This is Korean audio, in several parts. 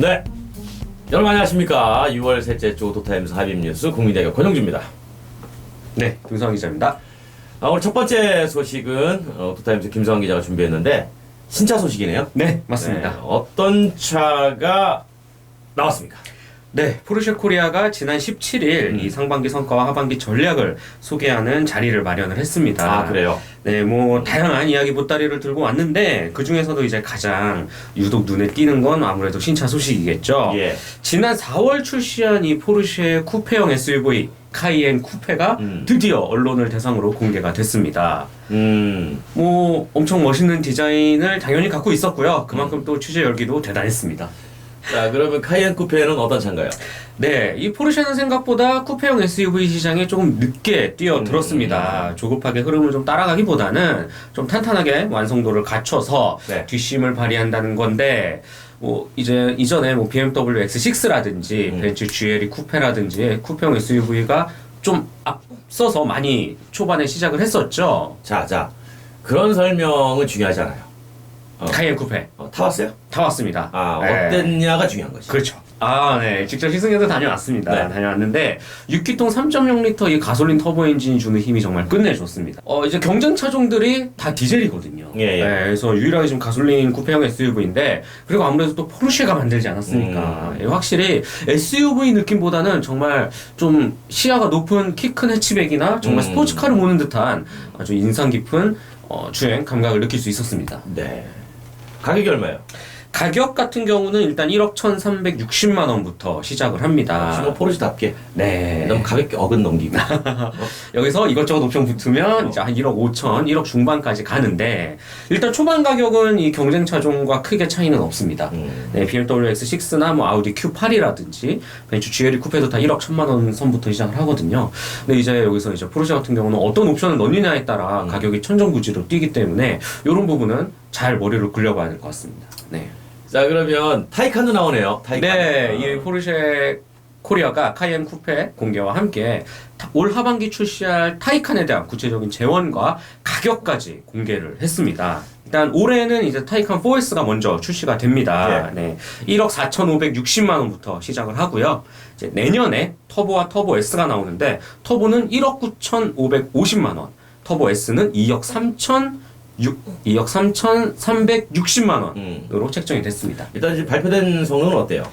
네. 여러분 안녕하십니까. 6월 셋째 주 오토타임스 하빔뉴스 국민대교 권영주입니다. 네, 김성환 기자입니다. 아, 오늘 첫 번째 소식은 어, 오토타임스 김성환 기자가 준비했는데 신차 소식이네요. 네, 맞습니다. 네, 어떤 차가 나왔습니까? 네, 포르쉐 코리아가 지난 17일 음. 이 상반기 성과와 하반기 전략을 소개하는 자리를 마련을 했습니다. 아 그래요. 네, 뭐 다양한 이야기 보따리를 들고 왔는데 그 중에서도 이제 가장 유독 눈에 띄는 건 아무래도 신차 소식이겠죠. 예. 지난 4월 출시한 이 포르쉐 쿠페형 SUV 카이엔 쿠페가 음. 드디어 언론을 대상으로 공개가 됐습니다. 음. 뭐 엄청 멋있는 디자인을 당연히 갖고 있었고요. 그만큼 또 취재 열기도 대단했습니다. 자 그러면 카이엔 쿠페는 어떤 차인가요? 네, 이 포르쉐는 생각보다 쿠페형 SUV 시장에 조금 늦게 뛰어들었습니다. 조급하게 흐름을 좀 따라가기보다는 좀 탄탄하게 완성도를 갖춰서 네. 뒷심을 발휘한다는 건데, 뭐 이제 이전에 뭐 BMW X6라든지 음. 벤츠 GLE 쿠페라든지 쿠페형 SUV가 좀 앞서서 많이 초반에 시작을 했었죠. 자, 자 그런 설명은 중요하지 않아요. 어. 카이엔 쿠페 어, 타봤어요? 다 왔습니다. 아 네. 어땠냐가 중요한 거지. 그렇죠. 아, 네. 직접 시승에도 다녀왔습니다. 네. 다녀왔는데 6기통 3.0L 이 가솔린 터보 엔진이 주는 힘이 정말 끝내줬습니다. 어, 이제 경쟁 차종들이 다 디젤이거든요. 예, 예. 네, 그래서 유일하게 지금 가솔린 쿠페형 SUV인데 그리고 아무래도 또 포르쉐가 만들지 않았습니까? 음. 예, 확실히 SUV 느낌보다는 정말 좀 시야가 높은 키 큰 해치백이나 정말 음. 스포츠카를 모는 듯한 아주 인상 깊은 어, 주행 감각을 느낄 수 있었습니다. 네. 가격이 얼마예요? 가격 같은 경우는 일단 1억 1,360만 원부터 시작을 합니다. 역시 뭐 포르쉐답게 네. 너무 가볍게 어긋 넘기고. 여기서 이것저것 옵션 붙으면 이제 한 1억 5천, 1억 중반까지 가는데 일단 초반 가격은 이 경쟁 차종과 크게 차이는 없습니다. 음. 네, BMW X6나 뭐 아우디 Q8이라든지 벤츠 GLE 쿠페도 다 1억 1천만 원 선부터 시작을 하거든요. 근데 이제 여기서 이제 포르쉐 같은 경우는 어떤 옵션을 넣느냐에 따라 음. 가격이 천정부지로 뛰기 때문에 이런 부분은 잘 머리를 굴려봐야 될 것 같습니다. 네. 자 그러면 타이칸도 나오네요. 타이칸. 네, 이 포르쉐 코리아가 카이엔 쿠페 공개와 함께 올 하반기 출시할 타이칸에 대한 구체적인 재원과 가격까지 공개를 했습니다. 일단 올해는 이제 타이칸 4S가 먼저 출시가 됩니다. 네. 1억 4,560만 원부터 시작을 하고요. 이제 내년에 터보와 터보 S가 나오는데 터보는 1억 9,550만 원, 터보 S는 2억 3,000 6, 2억 3,360만 원으로 책정이 됐습니다. 일단 이제 발표된 성능은 어때요?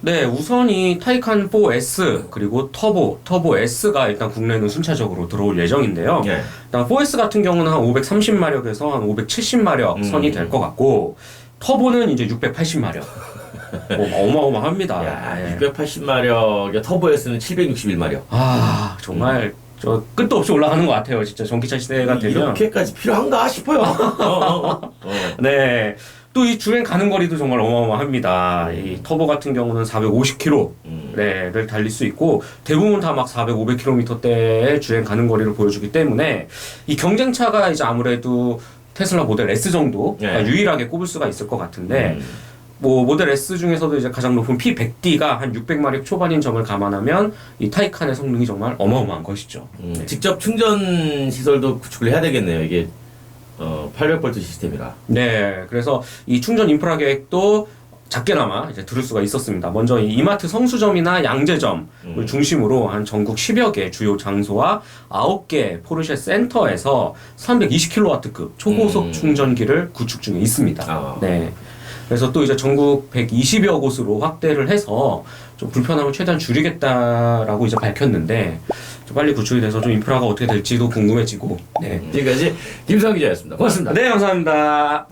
네, 우선이 타이칸 4S 그리고 터보, 터보 S가 일단 국내는 순차적으로 들어올 예정인데요. 예. 일단 4S 같은 경우는 한 530마력에서 한 570마력 음. 선이 될 것 같고 터보는 이제 680마력. 뭐 어, 어마어마합니다. 야, 680마력에 터보 S는 761마력. 아, 정말 저 끝도 없이 올라가는 것 같아요. 진짜 전기차 시대가 되면. 이렇게까지 필요한가 싶어요. 어, 어, 어. 어. 네. 또 이 주행 가는 거리도 정말 어마어마합니다. 이 터보 같은 경우는 450km 음. 네,를 달릴 수 있고 대부분 다 막 400, 500km대의 주행 가는 거리를 보여주기 때문에 이 경쟁차가 이제 아무래도 테슬라 모델 S 정도 네. 유일하게 꼽을 수가 있을 것 같은데 음. 뭐 모델 S 중에서도 이제 가장 높은 P100D가 한 600마력 초반인 점을 감안하면 이 타이칸의 성능이 정말 어마어마한 것이죠. 음, 직접 충전 시설도 구축을 해야 되겠네요. 이게 어, 800V 시스템이라. 네, 그래서 이 충전 인프라 계획도 작게나마 이제 들을 수가 있었습니다. 먼저 이 이마트 성수점이나 양재점을 음. 중심으로 한 전국 10여 개 주요 장소와 9개 포르쉐 센터에서 320kW급 초고속 음. 충전기를 구축 중에 있습니다. 아. 네. 그래서 또 이제 전국 120여 곳으로 확대를 해서 좀 불편함을 최대한 줄이겠다라고 이제 밝혔는데 좀 빨리 구축이 돼서 좀 인프라가 어떻게 될지도 궁금해지고 네. 지금까지 김성 기자였습니다. 고맙습니다. 네, 감사합니다.